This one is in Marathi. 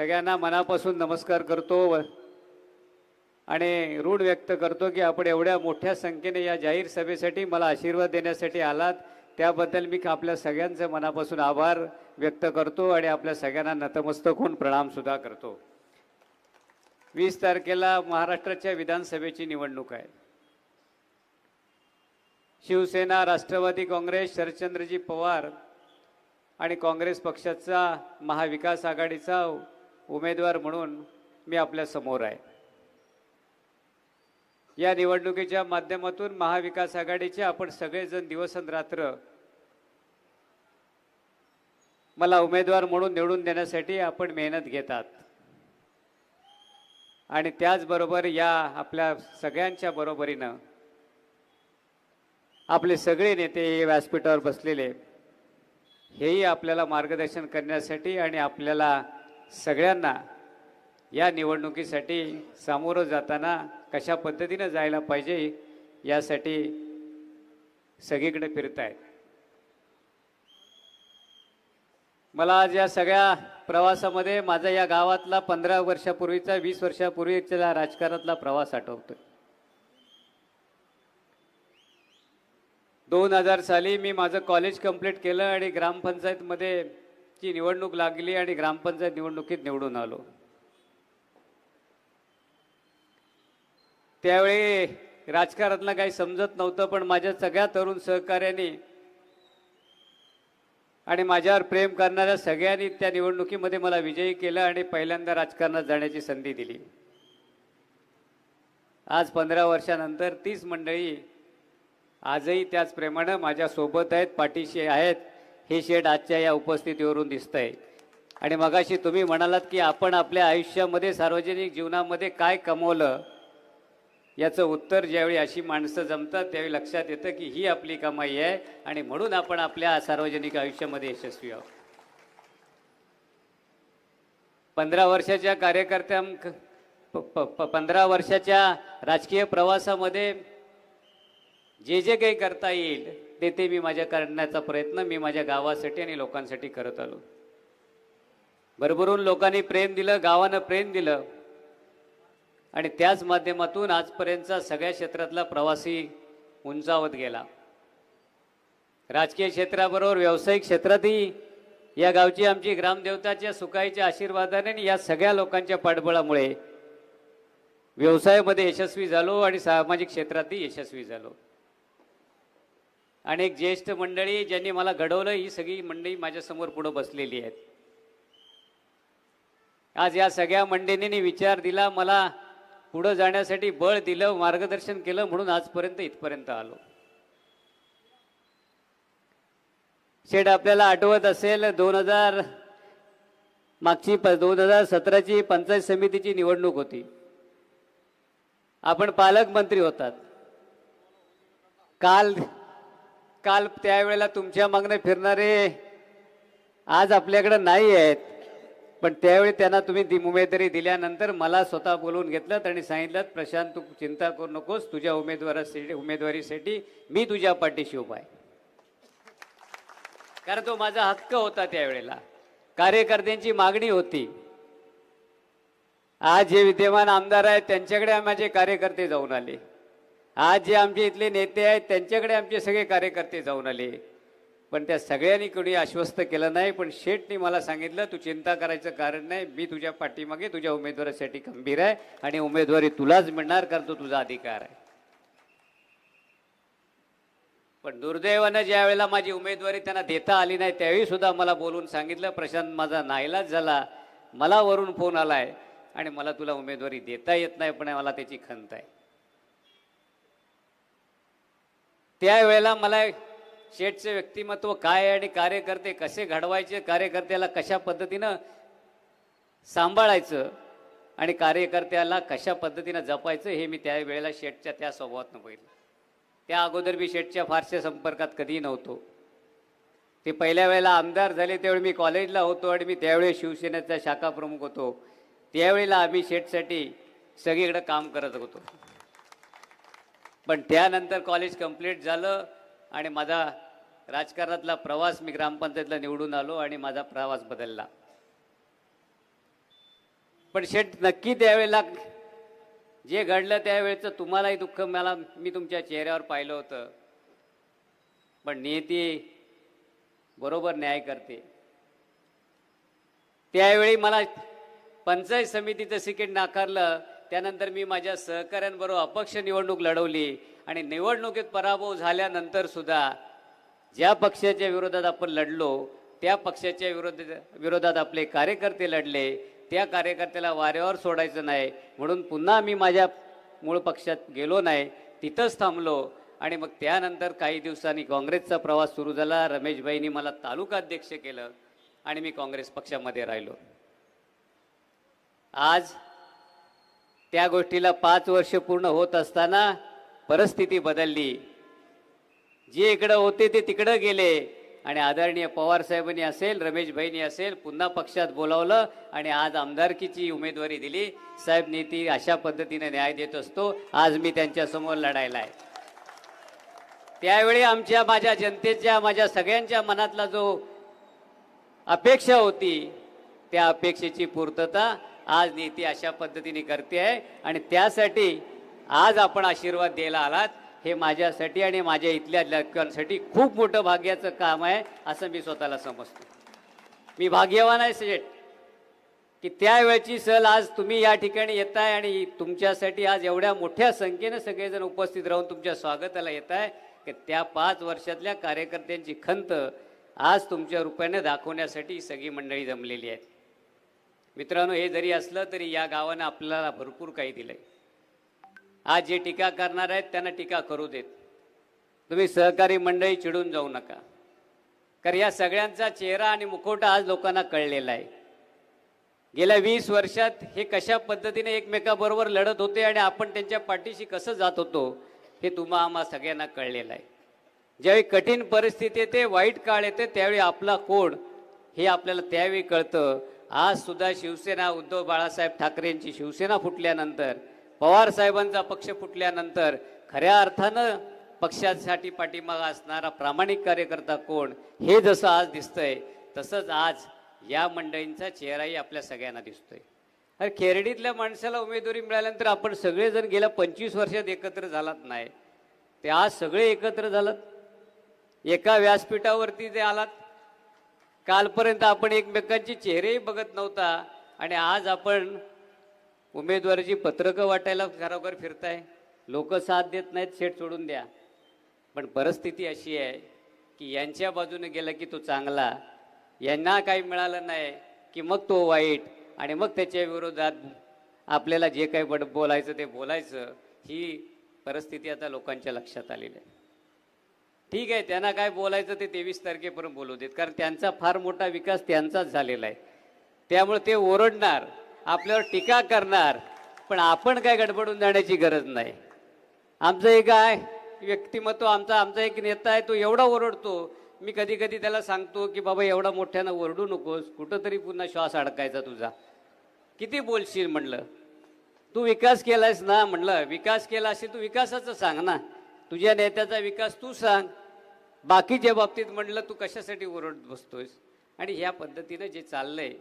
सगळ्यांना मनापासून नमस्कार करतो व- आणि रूढ व्यक्त करतो की आपण एवढ्या मोठ्या संख्येने या जाहीर सभेसाठी मला आशीर्वाद देण्यासाठी आलात. त्याबद्दल मी आपल्या सगळ्यांचं मनापासून आभार व्यक्त करतो आणि आपल्या सगळ्यांना नतमस्तक होऊन प्रणामसुद्धा करतो. वीस तारखेला महाराष्ट्राच्या विधानसभेची निवडणूक आहे. शिवसेना राष्ट्रवादी काँग्रेस शरदचंद्रजी पवार आणि काँग्रेस पक्षाचा महाविकास आघाडीचा उमेदवार म्हणून मी आपल्यासमोर आहे. या निवडणुकीच्या माध्यमातून महाविकास आघाडीचे आपण सगळेजण दिवस आणि रात्र मला उमेदवार म्हणून निवडून देण्यासाठी आपण मेहनत घेतात. आणि त्याचबरोबर या आपल्या सगळ्यांच्या बरोबरीनं आपले सगळे नेते हे व्यासपीठावर बसलेले हेही आपल्याला मार्गदर्शन करण्यासाठी आणि आपल्याला सगळ्यांना या निवडणुकीसाठी सामोरं जाताना कशा पद्धतीनं जायला पाहिजे यासाठी सगळीकडे फिरत आहेत मला आज या सगळ्या प्रवासामध्ये माझा या गावातला पंधरा वर्षापूर्वीचा वीस वर्षापूर्वीचा राजकारणातला प्रवास आठवतो दोन हजार साली मी माझं कॉलेज कंप्लीट केलं आणि ग्रामपंचायतमध्ये ची निवडणूक लागली आणि ग्रामपंचायत निवडणुकीत निवडून आलो. त्यावेळी राजकारणातलं काही समजत नव्हतं पण माझ्या सगळ्या तरुण सहकार्याने आणि माझ्यावर प्रेम करणाऱ्या सगळ्यांनी त्या निवडणुकीमध्ये मला विजयी केलं आणि पहिल्यांदा राजकारणात जाण्याची संधी दिली. आज पंधरा वर्षानंतर तीच मंडळी आजही त्याच प्रेमानं माझ्यासोबत आहेत पाठीशी आहेत. हे शेड आजच्या या उपस्थितीवरून दिसतंय. आणि मगाशी तुम्ही म्हणालात की आपण आपल्या आयुष्यामध्ये सार्वजनिक जीवनामध्ये काय कमवलं याचं उत्तर ज्यावेळी अशी माणसं जमतात त्यावेळी लक्षात येतं की ही आपली कमाई आहे आणि म्हणून आपण आपल्या सार्वजनिक आयुष्यामध्ये यशस्वी आहोत. पंधरा वर्षाच्या कार्यकर्त्या प- प- पंधरा वर्षाच्या राजकीय प्रवासामध्ये जे जे काही करता येईल ते ते मी माझ्या करण्याचा प्रयत्न मी माझ्या गावासाठी आणि लोकांसाठी करत आलो. भरभरून लोकांनी प्रेम दिलं गावानं प्रेम दिलं. आणि त्याच माध्यमातून आजपर्यंतचा सगळ्या क्षेत्रातला प्रवासी उंचावत गेला. राजकीय क्षेत्राबरोबर व्यावसायिक क्षेत्रातही या गावची आमची ग्रामदेवताच्या सुखाईच्या आशीर्वादाने आणि या सगळ्या लोकांच्या पाठबळामुळे व्यवसायामध्ये यशस्वी झालो आणि सामाजिक क्षेत्रातही यशस्वी झालो. अनेक ज्येष्ठ मंडळी ज्यांनी मला घडवलं ही सगळी मंडळी माझ्यासमोर पुढं बसलेली आहेत. आज या सगळ्या मंडळींनी विचार दिला मला पुढं जाण्यासाठी बळ दिलं मार्गदर्शन केलं म्हणून आजपर्यंत इथपर्यंत आलो. शेठ आपल्याला आठवत असेल दोन हजार मागची प दोन हजार सतराची पंचायत समितीची निवडणूक होती. आपण पालकमंत्री होतात. काल काल त्यावेळेला तुमच्या मागणे फिरणारे आज आपल्याकडे नाही आहेत. पण त्यावेळी त्यांना तुम्ही दी उमेदवारी दिल्यानंतर मला स्वतः बोलवून घेतलं आणि सांगितलं प्रशांत तू चिंता करू नकोस तुझ्या उमेदवारासाठी उमेदवारीसाठी मी तुझ्या पाठीशी उभा आहे. कारण तो माझा हक्क होता त्यावेळेला. कार्यकर्त्यांची मागणी होती. आज जे विद्यमान आमदार आहेत त्यांच्याकडे माझे कार्यकर्ते जाऊन आले. आज जे आमचे इथले नेते आहेत त्यांच्याकडे आमचे सगळे कार्यकर्ते जाऊन आले. पण त्या सगळ्यांनी कोणी आश्वस्त केलं नाही पण शेठनी मला सांगितलं तू चिंता करायचं कारण नाही मी तुझ्या पाठीमागे तुझ्या उमेदवारासाठी खंबीर आहे आणि उमेदवारी तुलाच मिळणार कारण तो तुझा अधिकार आहे. पण दुर्दैवानं ज्या वेळेला माझी उमेदवारी त्यांना देता आली नाही त्यावेळी सुद्धा मला बोलून सांगितलं प्रशांत माझा नाईलाज झाला. मला वरून फोन आलाय आणि मला तुला उमेदवारी देता येत नाही पण मला त्याची खंत आहे. त्यावेळेला मला शेठचं व्यक्तिमत्व काय आणि कार्यकर्ते कसे घडवायचे कार्यकर्त्याला कशा पद्धतीनं सांभाळायचं आणि कार्यकर्त्याला कशा पद्धतीनं जपायचं हे मी त्यावेळेला शेठच्या त्या स्वभावातनं बघितलं. त्या अगोदर मी शेठच्या फारशा संपर्कात कधीही नव्हतो. ते पहिल्या वेळेला आमदार झाले त्यावेळी मी कॉलेजला होतो आणि मी त्यावेळी शिवसेनेचा शाखा प्रमुख होतो. त्यावेळेला आम्ही शेठसाठी सगळीकडं काम करत होतो. पण त्यानंतर कॉलेज कंप्लीट झालं आणि माझा राजकारणातला प्रवास मी ग्रामपंचायतला निवडून आलो आणि माझा प्रवास बदलला. पण शेट नक्की त्यावेळेला जे घडलं त्यावेळेचं तुम्हालाही दुःख मला मी तुमच्या चेहऱ्यावर पाहिलं होतं. पण नियती बरोबर न्याय करते. त्यावेळी मला पंचायत समितीचं तिकीट नाकारलं त्यानंतर मी माझ्या सहकाऱ्यांबरोबर अपक्ष निवडणूक लढवली आणि निवडणुकीत पराभव झाल्यानंतर सुद्धा ज्या पक्षाच्या विरोधात आपण लढलो त्या पक्षाच्या विरोध विरोधात आपले कार्यकर्ते लढले. त्या कार्यकर्त्याला वाऱ्यावर सोडायचं नाही. म्हणून पुन्हा मी माझ्या मूळ पक्षात गेलो नाही. तिथंच थांबलो आणि मग त्यानंतर काही दिवसांनी काँग्रेसचा प्रवास सुरू झाला. रमेशभाईंनी मला तालुकाध्यक्ष केलं आणि मी काँग्रेस पक्षामध्ये राहिलो. आज त्या गोष्टीला पाच वर्ष पूर्ण होत असताना परिस्थिती बदलली. जे इकडं होते ते तिकडं गेले. आणि आदरणीय पवार साहेबांनी असेल रमेशभाईंनी असेल पुन्हा पक्षात बोलावलं आणि आज आमदारकीची उमेदवारी दिली. साहेब नेती अशा पद्धतीने न्याय देत असतो. आज मी त्यांच्यासमोर लढायला आहे. त्यावेळी आमच्या माझ्या जनतेच्या माझ्या सगळ्यांच्या मनातला जो अपेक्षा होती त्या अपेक्षेची पूर्तता आज नीती अशा पद्धतीने करते आहे. आणि त्यासाठी आज आपण आशीर्वाद द्यायला आलात. हे माझ्यासाठी आणि माझ्या इथल्या लोकांसाठी खूप मोठं भाग्याचं काम आहे असं मी स्वतःला समजतो. मी भाग्यवान आहे सेठ की त्यावेळची सल आज तुम्ही या ठिकाणी येत आहे आणि तुमच्यासाठी आज एवढ्या मोठ्या संख्येनं सगळेजण उपस्थित राहून तुमच्या स्वागताला येत आहे की त्या पाच वर्षातल्या कार्यकर्त्यांची खंत आज तुमच्या रुपयाने दाखवण्यासाठी ही सगळी मंडळी जमलेली आहेत. मित्रांनो हे जरी असलं तरी या गावानं आपल्याला भरपूर काही दिलंय. आज जे टीका करणार आहेत त्यांना टीका करू देत. तुम्ही सहकारी मंडळी चिडून जाऊ नका. कारण या सगळ्यांचा चेहरा आणि मुखवटा आज लोकांना कळलेला आहे. गेल्या वीस वर्षात हे कशा पद्धतीने एकमेकाबरोबर लढत होते आणि आपण त्यांच्या पाठीशी कसं जात होतो हे तुम्हा आम्हा सगळ्यांना कळलेलं आहे. ज्यावेळी कठीण परिस्थिती येते वाईट काळ येते त्यावेळी आपला कोण हे आपल्याला त्यावेळी कळतं. आज सुद्धा शिवसेना उद्धव बाळासाहेब ठाकरेंची शिवसेना फुटल्यानंतर पवार साहेबांचा पक्ष फुटल्यानंतर खऱ्या अर्थानं पक्षासाठी पाठीमागा असणारा प्रामाणिक कार्यकर्ता कोण हे जसं आज दिसतंय तसंच आज या मंडळींचा चेहराही आपल्या सगळ्यांना दिसतोय. अरे खेरडीतल्या माणसाला उमेदवारी मिळाल्यानंतर आपण सगळेजण गेल्या पंचवीस वर्षात एकत्र झालात नाही. ते आज सगळे एकत्र झालात. एका व्यासपीठावरती ते आलात. कालपर्यंत आपण एकमेकांचे चेहरेही बघत नव्हता आणि आज आपण उमेदवाराची पत्रकं वाटायला घरोघर फिरताय. लोक साथ देत नाहीत शेट सोडून द्या. पण परिस्थिती अशी आहे की यांच्या बाजूने गेला की तो चांगला. यांना काही मिळालं नाही की मग तो वाईट आणि मग त्याच्या विरोधात आपल्याला जे काही बड बोलायचं ते बोलायचं. ही परिस्थिती आता लोकांच्या लक्षात आलेली आहे. ठीक आहे त्यांना काय बोलायचं ते तेवीस तारखेपर्यंत बोलू देत. कारण त्यांचा फार मोठा विकास त्यांचाच झालेला आहे. त्यामुळे ते ओरडणार आपल्यावर टीका करणार पण आपण काय गडबडून जाण्याची गरज नाही. आमचं एक आहे व्यक्तिमत्व आमचा आमचा एक नेता आहे तो एवढा ओरडतो. मी कधी कधी त्याला सांगतो की बाबा एवढा मोठ्यानं ओरडू नकोस कुठंतरी पुन्हा श्वास अडकायचा तुझा. किती बोलशील म्हणलं? तू विकास केलायस ना म्हणलं. विकास केला असेल तू विकासाचं सांग ना. तुझ्या नेत्याचा विकास तू सांग. बाकीच्या बाबतीत म्हणलं तू कशासाठी ओरडत बसतोयस? आणि ह्या पद्धतीनं जे चाललंय